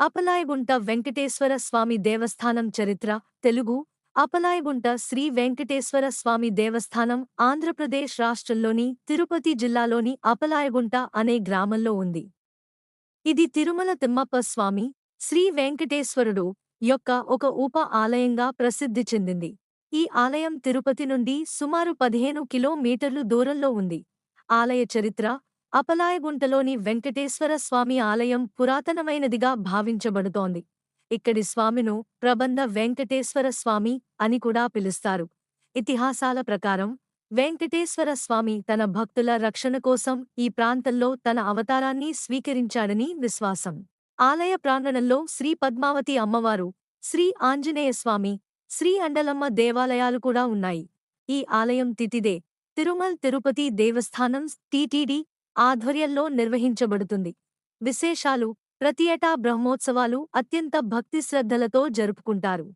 అపలాయగుంట వెంకటేశ్వర స్వామి దేవస్థానం చరిత్ర తెలుగు. అపలాయగుంట శ్రీ వెంకటేశ్వర స్వామి దేవస్థానం ఆంధ్రప్రదేశ్ రాష్ట్రంలోని తిరుపతి జిల్లాలోని అపలాయగుంట అనే గ్రామంలో ఉంది. ఇది తిరుమల తిమ్మప్ప స్వామి శ్రీ వెంకటేశ్వరుడు యొక్క ఒక ఉప ఆలయంగా ప్రసిద్ధి చెందింది. ఈ ఆలయం తిరుపతి నుండి సుమారు పదిహేను కిలోమీటర్లు దూరంలో ఉంది. ఆలయ చరిత్ర అపలాయగుంటలోని వెంకటేశ్వర స్వామి ఆలయం పురాతనమైనదిగా భావించబడుతోంది. ఇక్కడి స్వామిను ప్రబంధ వెంకటేశ్వర స్వామి అని కూడా పిలుస్తారు. ఇతిహాసాల ప్రకారం వెంకటేశ్వర స్వామి తన భక్తుల రక్షణ కోసం ఈ ప్రాంతంలో తన అవతారాన్ని స్వీకరించాడని విశ్వాసం. ఆలయ ప్రాంగణంలో శ్రీ పద్మావతి అమ్మవారు శ్రీ ఆంజనేయ స్వామి శ్రీ అండలమ్మ దేవాలయాలు కూడా ఉన్నాయి. ఈ ఆలయం తితిదే తిరుమల్ తిరుపతి దేవస్థానం టీటీడీ ఆధ్వర్యంలో నిర్వహించబడుతుంది. విశేషాలు ప్రతి ఏటా బ్రహ్మోత్సవాలు అత్యంత భక్తి శ్రద్ధలతో జరుపుకుంటారు.